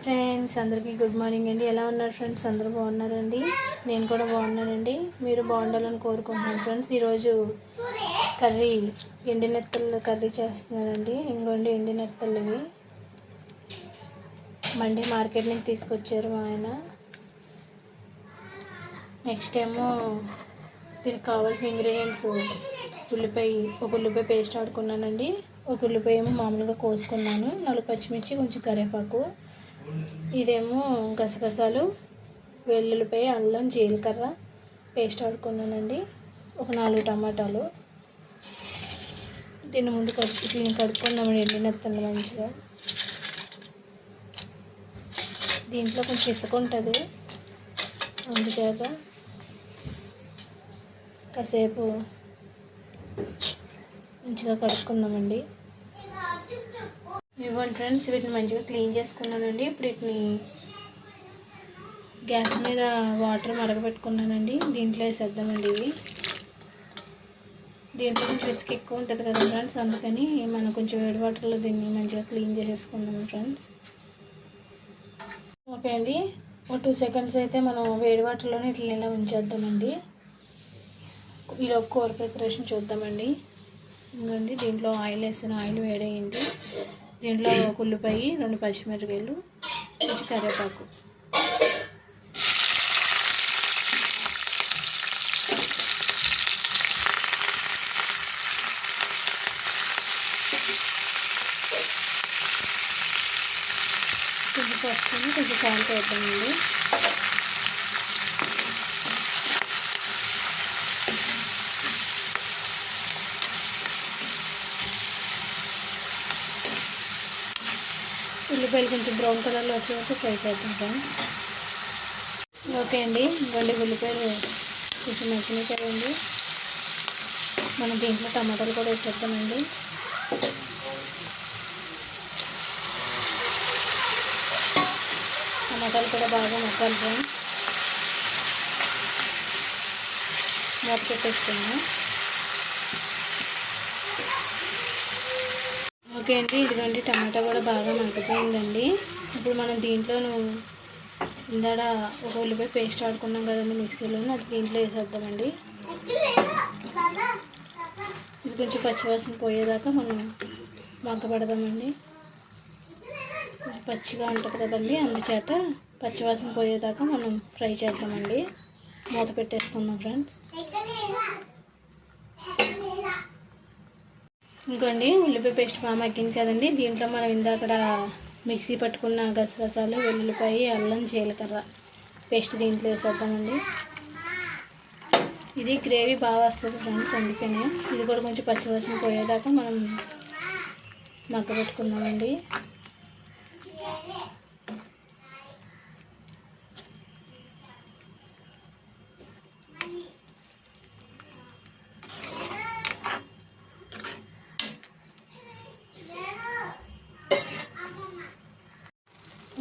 Friends అందరికీ good morning అండి. ఎలా ఉన్నారు ఫ్రెండ్స్? అందరూ బాగున్నారండి? నేను కూడా బాగున్నానండి. మీరు బాగుండాలని కోరుకుంటున్నాను ఫ్రెండ్స్. ఈరోజు కర్రీ ఎండినెత్తలు కర్రీ చేస్తున్నానండి. ఇంకోండి ఎండినెత్తలు ఇవి మండే మార్కెట్ నుంచి తీసుకొచ్చారు మా ఆయన. నెక్స్ట్ ఏమో దీనికి కావాల్సిన ఇంగ్రీడియంట్స్ ఉల్లిపాయ ఒక ఉల్లిపాయ పేస్ట్ ఆడుకున్నానండి. ఒక ఉల్లిపాయ ఏమో మామూలుగా కోసుకున్నాను. నాలుగు పచ్చిమిర్చి కొంచెం కరివేపాకు. ఇదేమో గసగసాలు వెల్లుల్లిపాయ అల్లం జీలకర్ర పేస్ట్ ఆడుకున్నానండి. ఒక నాలుగు టమాటాలు. దీన్ని ముందు కడుపు దీన్ని కడుక్కుందామండి ఎండినెత్తండి మంచిగా. దీంట్లో కొంచెం ఇసుక ఉంటుంది. అందుచేత కాసేపు మంచిగా కడుక్కుందామండి. ఇవ్వండి ఫ్రెండ్స్. వీటిని మంచిగా క్లీన్ చేసుకున్నానండి. ఇప్పుడు వీటిని గ్యాస్ మీద వాటర్ మరగపెట్టుకున్నానండి. దీంట్లో వేసేద్దామండి ఇవి. దీంట్లో కొంచెం రిస్క్ ఎక్కువ ఉంటుంది కదా ఫ్రెండ్స్. అందుకని మనం కొంచెం వేడి వాటర్లో దీన్ని మంచిగా క్లీన్ చేసేసుకుందాం ఫ్రెండ్స్. ఓకే అండి. ఒక టూ సెకండ్స్ అయితే మనం వేడి వాటర్లోనే ఇట్లా ఇలా ఉంచేద్దామండి. ఈలోపు కూర ప్రిపరేషన్ చూద్దామండి. ఇంకండి దీంట్లో ఆయిల్ వేసిన ఆయిల్ వేడయింది దీంట్లో ఒక ఉల్లిపాయ రెండు పచ్చిమిరపకాయలు కొంచెం కరివేపాకు. కొంచెం పసుపు కొంచెం సాల్ట్ వేద్దామండి. ఉల్లిపాయలు కొంచెం బ్రౌన్ కలర్లో వచ్చే వరకు ఫ్రై చేద్దాం ఫ్రెండ్స్ ఓకే అండి ఇవ్వండి ఉల్లిపాయలు. కొంచెం మగ్గినట్టాయండి మనం దీంట్లో టమాటాలు కూడా వేసేద్దామండి. టమాటాలు కూడా బాగా మగ్గాలి ఫ్రెండ్స్ మూత పెట్టేసుకున్నాం ఓకే అండి ఇదిగోండి టమాటా కూడా బాగా మగ్గిపోయిందండి. ఇప్పుడు మనం దీంట్లో ఇందాడ ఒక ఉల్లిపాయ పేస్ట్ ఆడుకున్నాం కదండి మిక్సీలో అది దీంట్లో వేసేద్దామండి. ఇది కొంచెం పచ్చివాసన పోయేదాకా మనం మగ్గపడదామండి పచ్చిగా ఉంటుంది కదండి అందుచేత పచ్చివాసన పోయేదాకా మనం ఫ్రై చేద్దామండి. మూత పెట్టేసుకుందాం ఫ్రెండ్ ఇంకోండి ఉల్లిపాయ పేస్ట్ బాగా మగ్గింది కదండి. దీంట్లో మనం ఇందాకడ మిక్సీ పట్టుకున్న గసగసాలు వెల్లుల్లిపాయ అల్లం జీలకర్ర పేస్ట్ దీంట్లో వేసేద్దామండి. ఇది గ్రేవీ బాగా వస్తుంది ఫ్రెండ్స్ అందుకనే. ఇది కూడా కొంచెం పచ్చివాసన పోయేదాకా మనం మగ్గ పెట్టుకుందామండి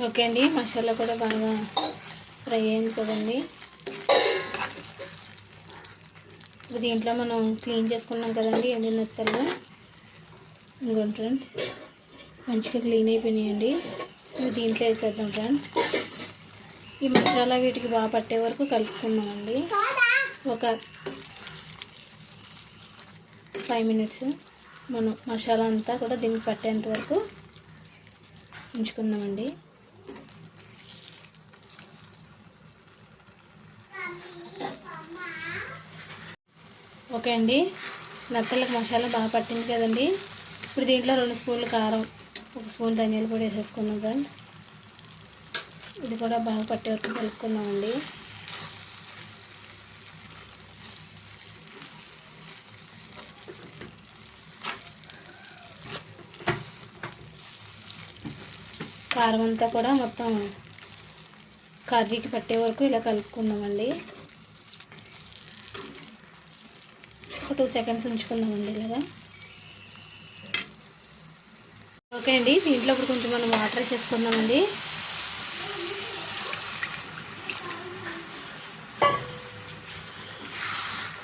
ఓకే అండి మసాలా కూడా బాగా ఫ్రై అయింది కదండి. దీంట్లో మనం క్లీన్ చేసుకున్నాం కదండి ఎండిన నెత్తలు ఇంకోండి ఫ్రెండ్స్ మంచిగా క్లీన్ అయిపోయినాయండి. ఇప్పుడు దీంట్లో వేసేద్దాం ఫ్రెండ్స్. ఈ మసాలా వీటికి బాగా పట్టే వరకు కలుపుకున్నామండి ఒక ఫైవ్ మినిట్స్ మనం మసాలా అంతా కూడా దీనికి పట్టేంత వరకు ఉంచుకుందామండి. ఓకే అండి. నత్తలకు మసాలా బాగా పట్టింది కదండి. ఇప్పుడు దీంట్లో రెండు స్పూన్లు కారం ఒక స్పూన్ ధనియాల పొడి వేసేసుకుందాం ఫ్రెండ్స్. ఇది కూడా బాగా పట్టే వరకు కలుపుకుందామండి. కారం అంతా కూడా మొత్తం కర్రీకి పట్టే వరకు ఇలా కలుపుకుందామండి. ఒక టూ సెకండ్స్ ఉంచుకుందామండి ఇలాగా. ఓకే అండి దీంట్లో ఇప్పుడు కొంచెం మనం వాటర్ వేసేసుకుందామండి.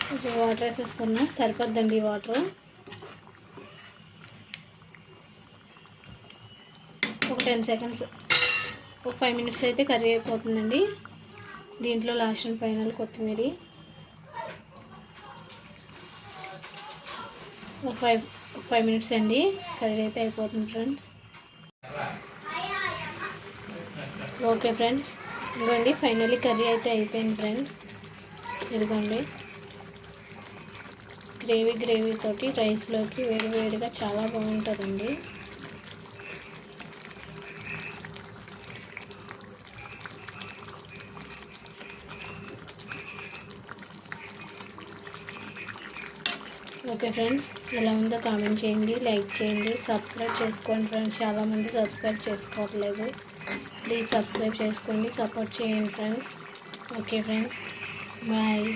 కొంచెం వాటర్ వేసేసుకున్నాం సరిపోద్దండి వాటర్. ఒక టెన్ సెకండ్స్ ఒక ఫైవ్ మినిట్స్ అయితే కర్రీ అయిపోతుందండి. దీంట్లో లాస్ట్ అండ్ ఫైనల్ కొత్తిమీర. ఒక ఫైవ్ ఒక ఫైవ్ మినిట్స్ అండి. కర్రీ అయితే అయిపోతుంది ఫ్రెండ్స్. Okay friends. ఇదిగోండి ఫైనల్లీ కర్రీ అయితే అయిపోయింది ఫ్రెండ్స్. ఇదిగోండి. గ్రేవీ గ్రేవీ తోటి రైస్లోకి వేడి వేడిగా చాలా బాగుంటుందండి. ఓకే ఫ్రెండ్స్ ఎలా ఉందో కామెంట్ చేయండి లైక్ చేయండి సబ్స్క్రైబ్ చేసుకోండి ఫ్రెండ్స్. చాలామంది సబ్స్క్రైబ్ చేసుకోవట్లేదు. ప్లీజ్ సబ్స్క్రైబ్ చేసుకోండి సపోర్ట్ చేయండి ఫ్రెండ్స్. Okay friends bye.